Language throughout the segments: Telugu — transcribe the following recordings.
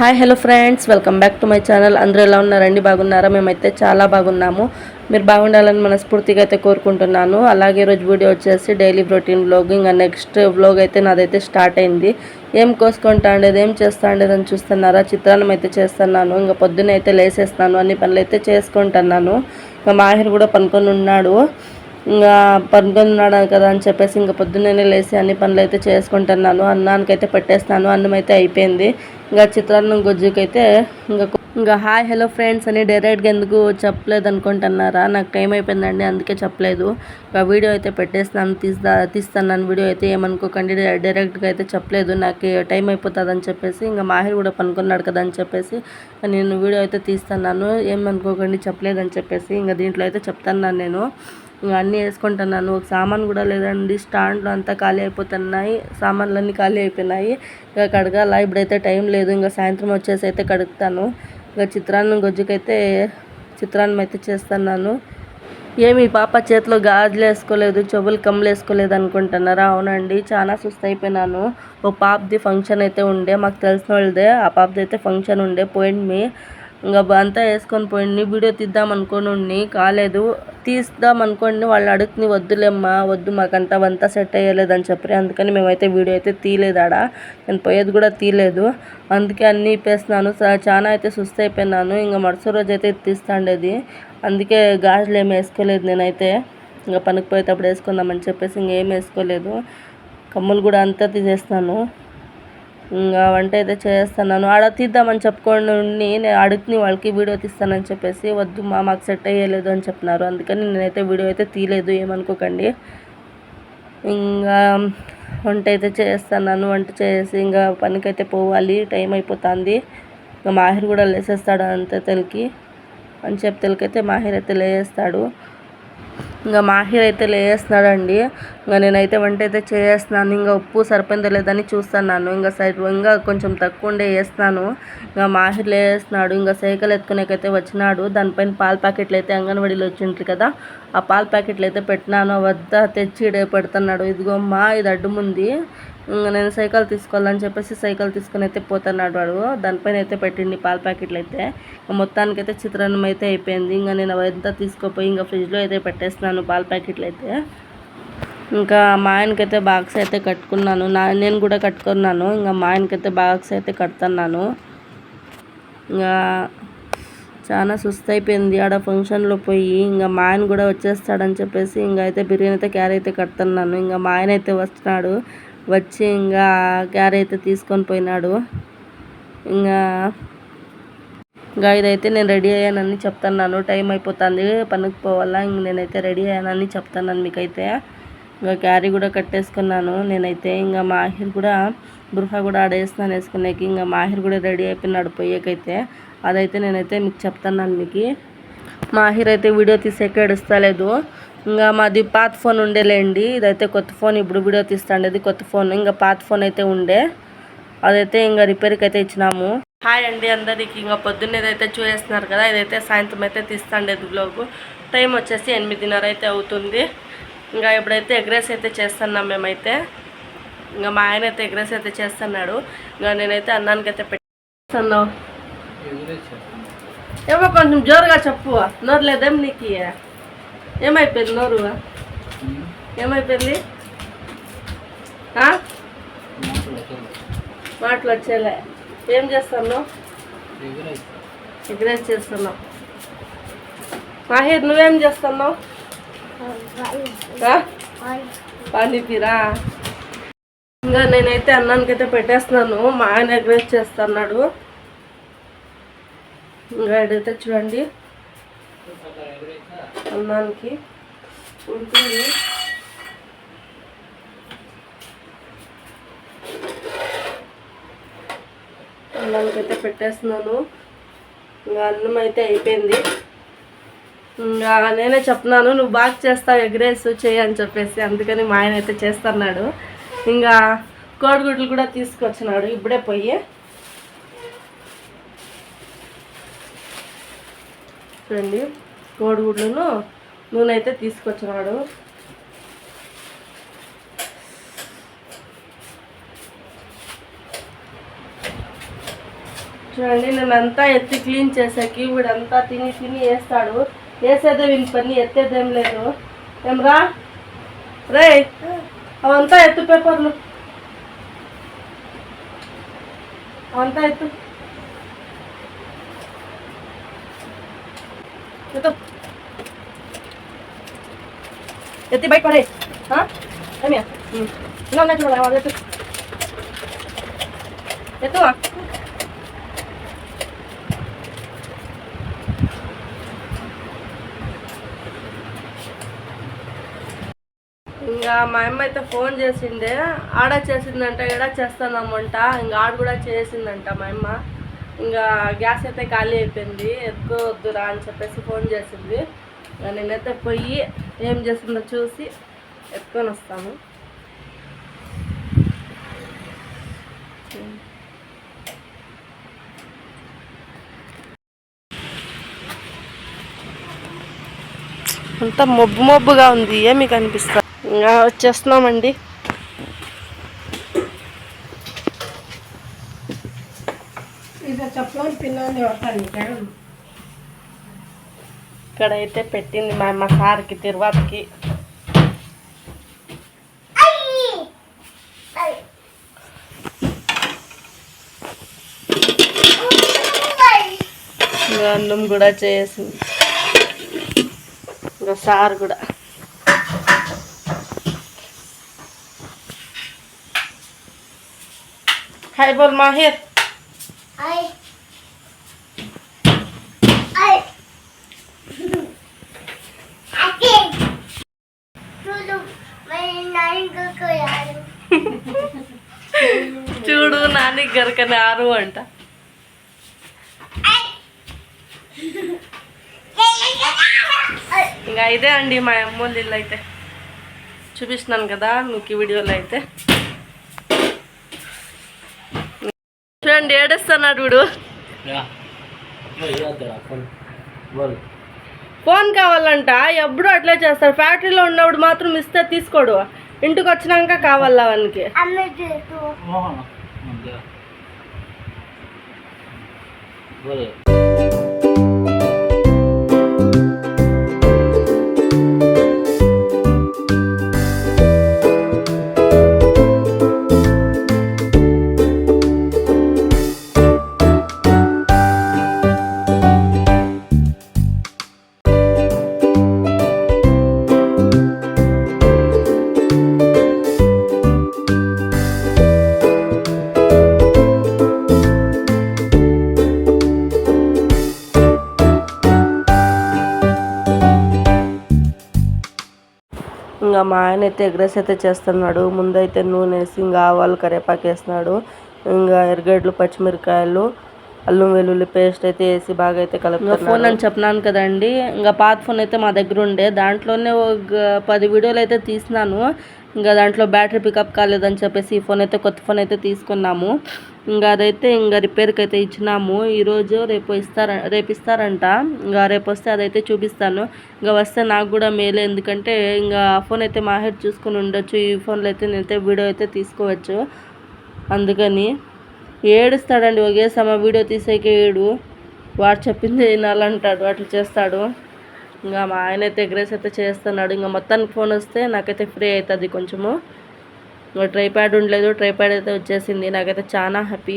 Hi hello friends. Welcome back to my channel. అందరూ ఎలా ఉన్నారండి? బాగున్నారా? మేమైతే చాలా బాగున్నాము. మీరు బాగుండాలని మనస్ఫూర్తిగా అయితే కోరుకుంటున్నాను. అలాగే ఈరోజు వీడియో వచ్చేసి డైలీ ప్రోటీన్ వ్లాగ్ ఇంకా నెక్స్ట్ వ్లాగ్ అయితే నాదైతే స్టార్ట్ అయింది. ఏం కోసుకుంటా ఉండేది ఏం చేస్తా ఉండేది అని చూస్తున్నారా? చిత్రాన్నం అయితే చేస్తున్నాను. ఇంకా పొద్దున్న అయితే లేసేస్తాను. అన్ని పనులు అయితే చేసుకుంటున్నాను. ఇంకా మాహిర్ కూడా పనుకొని ఉన్నాడు. ఇంకా పనుకొని ఉన్నాడు కదా అని చెప్పేసి ఇంకా పొద్దున్నే లేచి అన్ని పనులు అయితే చేసుకుంటున్నాను. అన్నానికైతే పెట్టేస్తాను. అన్నం అయితే అయిపోయింది. ఇంకా చిత్రాన్నం గుజ్జుకైతే ఇంకా ఇంకా హాయ్ హలో ఫ్రెండ్స్ అని డైరెక్ట్గా ఎందుకు చెప్పలేదు అనుకుంటున్నారా నాకు టైం అయిపోయిందండి అందుకే చెప్పలేదు. ఇంకా వీడియో అయితే పెట్టేస్తాను తీస్తా తీస్తాను వీడియో అయితే ఏమనుకోకండి. డైరెక్ట్గా అయితే చెప్పలేదు. నాకు టైం అయిపోతుంది అని చెప్పేసి ఇంకా మాహిర్ కూడా పనుకున్నాడు కదా అని చెప్పేసి నేను వీడియో అయితే తీస్తున్నాను. ఏమనుకోకండి చెప్పలేదని చెప్పేసి ఇంకా దీంట్లో అయితే చెప్తాను నేను. ఇంకా అన్నీ వేసుకుంటున్నాను. ఒక సామాన్ కూడా లేదండి. స్టాండ్లో అంతా ఖాళీ అయిపోతున్నాయి. సామాన్లన్నీ ఖాళీ అయిపోయినాయి. ఇంకా కడగాల? ఇప్పుడైతే టైం లేదు. ఇంకా సాయంత్రం వచ్చేసి అయితే కడుగుతాను. ఇంకా చిత్రాన్నం గొజ్జుకైతే చిత్రాన్నం అయితే చేస్తున్నాను. ఏమి పాప చేతిలో గాజులు వేసుకోలేదు చెవులు కమ్ములు వేసుకోలేదు అనుకుంటున్నారా? అవునండి. చాలా సుస్థ అయిపోయినాను. ఓ పాపది ఫంక్షన్ అయితే ఉండే. మాకు తెలిసిన వాళ్ళదే. ఆ పాపది అయితే ఫంక్షన్ ఉండే. పోయింది మీ ఇంకా అంతా వేసుకొని పోయింది వీడియో తీద్దాం అనుకోని కాలేదు. తీద్దాం అనుకోండి వాళ్ళు అడుగుతుంది వద్దులేమ్మా వద్దు మాకంతా అంతా సెట్ అయ్యలేదని చెప్పి అందుకని మేమైతే వీడియో అయితే తీయలేదు ఆడ నేను పోయేది కూడా తీయలేదు. అందుకే అన్నీ ఇప్పేస్తున్నాను. చాలా అయితే సుస్థ అయిపోయినాను. ఇంకా మరుసటి రోజు అయితే తీస్తాండేది. అందుకే గాజులు ఏమి వేసుకోలేదు నేనైతే. ఇంకా పనికి పోయేటప్పుడు వేసుకుందామని చెప్పేసి ఇంకేం వేసుకోలేదు. కమ్ములు కూడా అంతా తీసేస్తాను ఇంకా వంట అయితే చేస్తున్నాను ఆడ తీద్దామని చెప్పుకొని ఉండి నేను అడుగుతుంది వాళ్ళకి వీడియో తీస్తానని చెప్పేసి వద్దు మా మాకు సెట్ అయ్యలేదు అని చెప్పినారు. అందుకని నేనైతే వీడియో అయితే తీయలేదు ఏమనుకోకండి. ఇంకా వంట అయితే చేస్తున్నాను వంట చేసి ఇంకా పనికైతే పోవాలి టైం అయిపోతుంది. ఇంకా మాహిర్ కూడా లేసేస్తాడు అంతే తెలికి. అని చెప్పి తెలికైతే మాహిర్ అయితే లేస్తాడు. ఇంకా మాహిర్ అయితే లేస్తున్నాడండి. ఇంకా నేనైతే వంట అయితే చేస్తున్నాను. ఇంకా ఉప్పు సరిపోయిందో లేదని చూస్తున్నాను. ఇంకా సరి ఇంకా కొంచెం తక్కువ ఉండే వేస్తున్నాను ఇంకా మాహిర్ లేస్తున్నాడు. ఇంకా సైకిల్ ఎత్తుకునేకైతే వచ్చినాడు. దానిపైన పాల ప్యాకెట్లు అయితే అంగన్వాడీలో వచ్చింటారు కదా. ఆ పాల ప్యాకెట్లు అయితే పెట్టినాను. వద్ద తెచ్చి ఇడే పెడుతున్నాడు. ఇదిగో మా ఇది అడ్డుముంది. నేను సైకిల్ తీసుకోవాలని చెప్పేసి సైకిల్ తీసుకుని అయితే పోతున్నాడు వాడు. దానిపైన అయితే పెట్టింది పాల ప్యాకెట్లు అయితే. మొత్తానికి అయితే చిత్రాన్నం అయితే అయిపోయింది. ఇంకా నేను అవంతా తీసుకుపోయి ఇంకా ఫ్రిడ్జ్లో అయితే పెట్టేస్తున్నాను పాల ప్యాకెట్లు అయితే. ఇంకా మా ఆయనకైతే బాక్స్ అయితే కట్టుకున్నాను. నా నేను కూడా కట్టుకున్నాను. ఇంకా మా ఆయనకైతే బాక్స్ అయితే కడుతున్నాను. ఇంకా చాలా సుస్థ అయిపోయింది. ఆడ ఫంక్షన్లో పోయి ఇంకా మా ఆయన కూడా వచ్చేస్తాడని చెప్పేసి ఇంకా అయితే బిర్యానీ అయితే క్యారీ అయితే కడుతున్నాను. ఇంకా మా ఆయన అయితే వస్తున్నాడు. వచ్చి ఇంకా క్యారీ అయితే తీసుకొని పోయినాడు. ఇంకా ఇంకా ఇదైతే నేను రెడీ అయ్యానని చెప్తున్నాను. టైం అయిపోతుంది పనికి పోవాలా? ఇంక నేనైతే రెడీ అయ్యానని చెప్తున్నాను మీకైతే. ఇంకా క్యారీ కూడా కట్టేసుకున్నాను. నేనైతే ఇంకా మాహిర్ కూడా బృహ కూడా ఆడేస్తున్నాను వేసుకునేకి. ఇంకా మాహిర్ కూడా రెడీ అయిపోయినాడు పోయేకైతే. అదైతే నేనైతే మీకు చెప్తున్నాను మీకు. మాహిర్ అయితే వీడియో తీసేక ఏడుస్తలేదు. ఇంకా మాది పాత ఫోన్ ఉండేలేండి. ఇదైతే కొత్త ఫోన్ ఇప్పుడు వీడియో తీస్తాండేది కొత్త ఫోన్. ఇంకా పాత ఫోన్ అయితే ఉండే. అదైతే ఇంకా రిపేర్కి అయితే ఇచ్చినాము. హాయ్ అండి అందరికి. ఇంకా పొద్దున్నేదైతే చూసేస్తున్నారు కదా ఇదైతే సాయంత్రం అయితే తీస్తాండేది బ్లాగు టైం వచ్చేసి ఎనిమిదిన్నర అయితే అవుతుంది. ఇంకా ఇప్పుడైతే ఎగ్రెస్ అయితే చేస్తున్నాం మేమైతే. ఇంకా మా ఆయన అయితే ఎగ్రెస్ అయితే చేస్తున్నాడు. ఇంకా నేనైతే అన్నానికి అయితే పెట్టేస్తున్నావు ఏమో కొంచెం జోరుగా చెప్పు. నోరు లేదేం నీకు ఏమైపోయింది నోరు? ఏమైపోయింది మాటలు వచ్చేలే. ఏం చేస్తున్నావు? ఎగ్రేజ్ చేస్తున్నావు. మాహిర్ నువ్వేం చేస్తున్నావు? పానీపీరా ఇంకా నేనైతే అన్నానికైతే పెట్టేస్తున్నాను. మా ఆయన ఎగ్రేజ్ చేస్తున్నాడు. ఇంకా అడిగితే చూడండి. అన్నానికి ఉంటుంది. అన్నానికి అయితే పెట్టేస్తున్నాను. ఇంకా అన్నం అయితే అయిపోయింది. ఇంకా నేనే చెప్తున్నాను నువ్వు బాగా చేస్తావు ఎగ్రేస్ చేయి అని చెప్పేసి. అందుకని మా ఆయన అయితే చేస్తున్నాడు. ఇంకా కోడిగుడ్లు కూడా తీసుకొచ్చినాడు ఇప్పుడే పోయి. చూడండి. కోడిగుడ్లను నూనె అయితే తీసుకొచ్చినాడు. చూడండి నేను అంతా ఎత్తి క్లీన్ చేసాకి వీడంతా తిని తిని వేస్తాడు. వేసేదే వీని పని ఎత్తేదేం లేదు. ఏం రా రే అవంతా ఎత్తు పేపర్లు. అవంతా ఎత్తు. ఎత్తు ఎత్తి బయట పడే ఏమియా ఇంకా ఉన్నాయి చూడాలి ఎత్తు ఎత్తు ఇంకా మా అమ్మ అయితే ఫోన్ చేసిండే ఆడ చేసిందంట ఎడ చేస్తానమ్మంట. ఇంకా ఆడ కూడా చేసిందంట మా అమ్మ. ఇంకా గ్యాస్ అయితే ఖాళీ అయిపోయింది. ఎత్తుకోవద్దురా అని చెప్పేసి ఫోన్ చేసింది. నేనైతే పోయి ఏం చేస్తుందో చూసి ఎత్తుకొని వస్తాను. అంతా మబ్బు మబ్బుగా ఉంది. ఏమి కనిపిస్తా ఇంకా వచ్చేస్తున్నామండి. ఇక్కడైతే పెట్టింది మా అమ్మ సార్కి తిరువాతికి. అన్నం కూడా చేసింది. ఇంకా సార్ కూడా. హాయ్ బోల్ మాహిర్. గరకని ఆరు అంట. ఇంకా ఇదే అండి మా అమ్మోళ్ళ ఇల్లు అయితే. చూపిస్తున్నాను కదా మీకు ఈ వీడియోలో అయితే. చూడండి ఏడుస్తున్నాడు వీడు. ఫోన్? కావాలంట ఎప్పుడు అట్లే చేస్తాడు. ఫ్యాక్టరీలో ఉన్నప్పుడు మాత్రం ఇస్తే తీసుకోడు. ఇంటికి వచ్చినాక కావాలా వానికి? 不是 ఇంకా మా ఆయన అయితే ఎగ్రెస్ అయితే చేస్తున్నాడు. ముందైతే నూనె వేసి ఇంకా ఆవాలు కరివేపాకు వేస్తున్నాడు. ఇంకా ఎరగడ్లు పచ్చిమిరకాయలు అల్లం వెల్లుల్లి పేస్ట్ అయితే వేసి బాగా అయితే కలుపుతున్నాడు. ఫోన్ అని చెప్పినాను కదండి. ఇంకా పాత ఫోన్ అయితే మా దగ్గర ఉండే. దాంట్లోనే ఒక పది వీడియోలు అయితే తీసినాను. ఇంకా దాంట్లో బ్యాటరీ పికప్ కాలేదని చెప్పేసి ఈ ఫోన్ అయితే కొత్త ఫోన్ అయితే తీసుకున్నాము. ఇంకా అదైతే ఇంకా రిపేర్కి అయితే ఇచ్చినాము. ఈరోజు రేపు ఇస్తార రేపు ఇస్తారంట. ఇంకా రేపు వస్తే అదైతే చూపిస్తాను. ఇంకా వస్తే నాకు కూడా మేలే ఎందుకంటే ఇంకా ఆ ఫోన్ అయితే మా హెడ్ చూసుకుని ఉండొచ్చు. ఈ ఫోన్లో అయితే నేనైతే వీడియో అయితే తీసుకోవచ్చు. అందుకని ఏడుస్తాడండి ఒకే సమ వీడియో తీసేకే ఏడు. వాడు చెప్పింది వినాలంటాడు. అట్లా చేస్తాడు. ఇంకా మా ఆయన అయితే ఎగ్రెస్ అయితే చేస్తున్నాడు. ఇంకా మొత్తానికి ఫోన్ వస్తే నాకైతే ఫ్రీ అవుతుంది కొంచెము. ఇంకా ట్రైప్యాడ్ ఉండలేదు. ట్రైప్యాడ్ అయితే వచ్చేసింది. నాకైతే చాలా హ్యాపీ.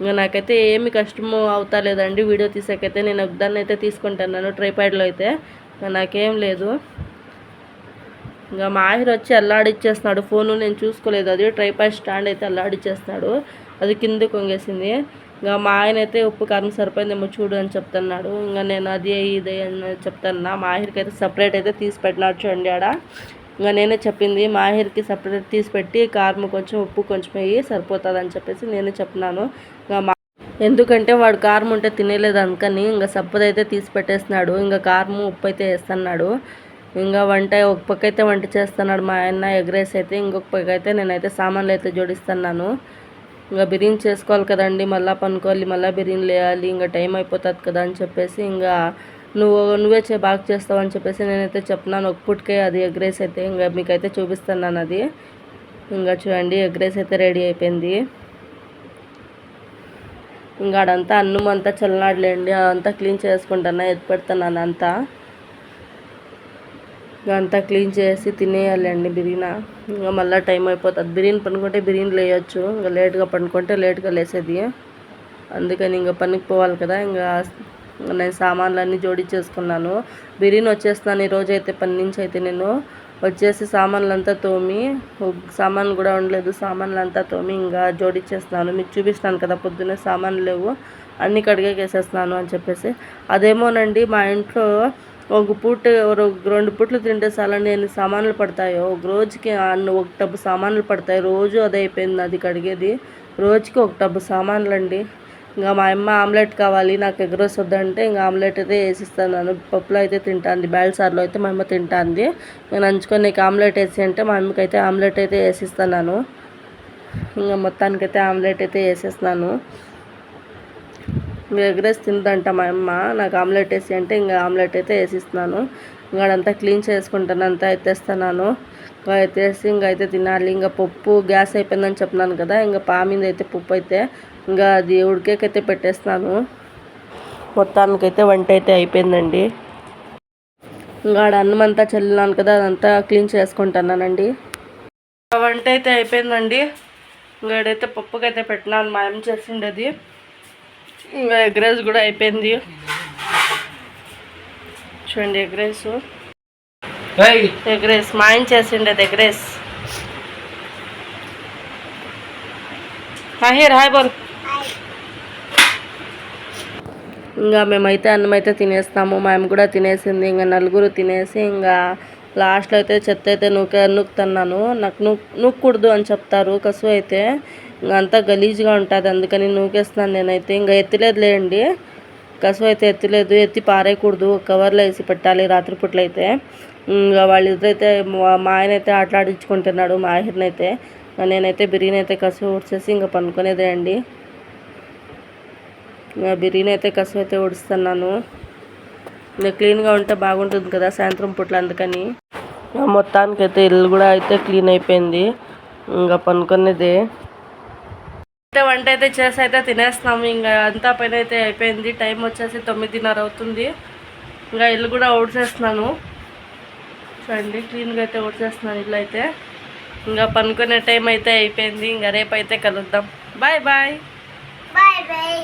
ఇంకా నాకైతే ఏమి కష్టము అవుతా లేదండి. వీడియో తీసాకైతే నేను ఒకదాన్ని అయితే తీసుకుంటున్నాను ట్రైప్యాడ్లో అయితే. నాకేం లేదు. ఇంకా మాహిర్ వచ్చి అల్లాడిచ్చేస్తున్నాడు ఫోను నేను చూసుకోలేదు. అది ట్రైప్యాడ్ స్టాండ్ అయితే అల్లాడిచ్చేస్తున్నాడు అది కింద కొంగేసింది. ఇంకా మా ఆయన అయితే ఉప్పు కారం సరిపోయిందేమో చూడు అని చెప్తున్నాడు. ఇంకా నేను అది ఇది అని చెప్తున్నా. మాహిర్కి అయితే సపరేట్ అయితే తీసి పెట్టినాడు చూడండి ఆడ. ఇంకా నేనే చెప్పింది మాహిర్కి సపరేట్ తీసి పెట్టి కారం కొంచెం ఉప్పు కొంచెం వేయి సరిపోతుంది అని చెప్పేసి నేనే చెప్పినాను. ఇంకా మా ఎందుకంటే వాడు కారం ఉంటే తినేలేదు అందుకని ఇంకా సప్పదైతే తీసి పెట్టేస్తున్నాడు. ఇంకా కారం ఉప్పు అయితే వేస్తున్నాడు. ఇంకా వంట ఒక పక్క అయితే వంట చేస్తున్నాడు మా ఆయన ఎగ్ రైస్ అయితే ఇంకొక పక్క అయితే నేనైతే సామాన్లు అయితే జోడిస్తున్నాను. ఇంకా బిర్యానీ చేసుకోవాలి కదండి మళ్ళీ పనుకోవాలి మళ్ళీ బిర్యానీ లేయాలి ఇంకా టైం అయిపోతుంది కదా అని చెప్పేసి ఇంకా నువ్వు నువ్వే చే బాగా చేస్తావు అని చెప్పేసి నేనైతే చెప్తున్నాను ఒక అది ఎగ్ రైస్ అయితే ఇంకా మీకైతే చూపిస్తున్నాను అది. ఇంకా చూడండి ఎగ్ రైస్ అయితే రెడీ అయిపోయింది. ఇంకా అడంతా అన్నం అంతా చల్లనాడలేండి అదంతా క్లీన్ చేసుకుంటాను ఎత్తు పెడుతున్నాను అంతా అంతా క్లీన్ చేసి తినేయాలండి బిర్యానీ. ఇంకా మళ్ళీ టైం అయిపోతుంది. బిర్యానీ పనుకుంటే బిర్యానీ లేయచ్చు. ఇంకా లేట్గా పనుకుంటే లేట్గా లేసేది. అందుకని ఇంకా పనికి పోవాలి కదా. ఇంకా నేను సామాన్లన్నీ జోడించేసుకున్నాను బిర్యానీ వచ్చేస్తున్నాను ఈరోజు అయితే పని నుంచి అయితే నేను. వచ్చేసి సామాన్లంతా తోమి సామాన్ సామాన్లు కూడా ఉండలేదు. సామాన్లంతా తోమి ఇంకా జోడించేస్తున్నాను మీకు చూపిస్తాను కదా పొద్దున్నే సామాన్లు లేవు. అన్ని కడిగేకేసేస్తున్నాను అని చెప్పేసి. అదేమోనండి మా ఇంట్లో ఒక పూట ఒక రెండు పూటలు తింటే చాలా ఎన్ని సామాన్లు పడతాయో? ఒక రోజుకి అన్న ఒక టబ్బు సామాన్లు పడతాయి. రోజు అదే అయిపోయింది అది కడిగేది. రోజుకి ఒక టబ్బు సామాన్లు అండి ఇంకా మా అమ్మ ఆమ్లెట్ కావాలి నాకు ఎగ్రోస్ వద్దంటే ఇంకా ఆమ్లెట్ అయితే వేసిస్తాను. పప్పులో అయితే తింటాంది బ్యాల్సార్లో అయితే మా అమ్మ తింటాంది. నేను నంచుకొని నీకు ఆమ్లెట్ వేసి అంటే మా అమ్మకి అయితే ఆమ్లెట్ అయితే వేసిస్తాను ఇంకా మొత్తానికైతే ఆమ్లెట్ అయితే వేసేస్తున్నాను. ఎగ్ రైస్ తిందంట మా అమ్మ. నాకు ఆమ్లెట్ వేసి అంటే ఇంకా ఆమ్లెట్ అయితే వేసిస్తున్నాను. ఇంకా అదంతా క్లీన్ చేసుకుంటాను అంతా ఎత్తేస్తున్నాను. ఇంకా ఎత్తేసి ఇంకా అయితే తినాలి. ఇంకా పప్పు గ్యాస్ అయిపోయిందని చెప్పినాను కదా ఇంకా పామింది అయితే పప్పు అయితే ఇంకా అది ఉడికేకైతే పెట్టేస్తున్నాను. మొత్తానికైతే వంట అయితే అయిపోయిందండి. ఇంకా ఆడ అన్నం అంతా చల్లినాను కదా అదంతా క్లీన్ చేసుకుంటున్నానండి. వంట అయితే అయిపోయిందండి. ఇంకాడైతే పప్పుకైతే పెట్టినాను మా అమ్మ చేసిండేది. ఎగ్ రైస్ కూడా అయిపోయింది. చూడండి ఎగ్ రైస్! ఎగ్ రైస్ మా ఆయన చేసిండేది ఎగ్ రైస్ హాయర్ హాయ్ బోల్. ఇంకా మేమైతే అన్నం అయితే తినేస్తాము. మా అమ్మ కూడా తినేసింది. ఇంకా నలుగురు తినేసి ఇంకా లాస్ట్లో అయితే చెత్త అయితే నూక నూకుతున్నాను. నాకు నూ నూకూడదు అని చెప్తారు. కసువు అయితే అంతా గలీజ్గా ఉంటుంది. అందుకని నూకేస్తున్నాను నేనైతే. ఇంకా ఎత్తలేదులేండి. కసువు అయితే ఎత్తలేదు. ఎత్తి పారేయకూడదు. కవర్లో వేసి పెట్టాలి రాత్రిపూట్ల అయితే ఇంకా వాళ్ళిద్దరైతే మా మా ఆయన అయితే ఆటలాడించుకుంటున్నాడు మా ఆయనైతే నేనైతే బిర్యానీ అయితే కసువు ఊడ్చేసి ఇంకా పనుకునేదే అండి. బిర్యానీ అయితే కసువు అయితే ఉడుస్తున్నాను ఇంకా క్లీన్గా ఉంటే బాగుంటుంది కదా సాయంత్రం పూట్ల అందుకని. మొత్తానికైతే ఇల్లు కూడా అయితే క్లీన్ అయిపోయింది. ఇంకా పనుకునేదే. అయితే వంట అయితే చేసి అయితే తినేస్తున్నాము ఇంకా అంతా పైన అయితే అయిపోయింది. టైం వచ్చేసి తొమ్మిదిన్నర అవుతుంది. ఇంకా ఇల్లు కూడా ఊడ్చేస్తున్నాను. చూడండి క్లీన్గా అయితే ఊడ్చేస్తున్నాను ఇల్లు అయితే. ఇంకా పనుకునే టైం అయితే అయిపోయింది. ఇంకా రేపు అయితే కలుద్దాం. Bye bye. Bye bye.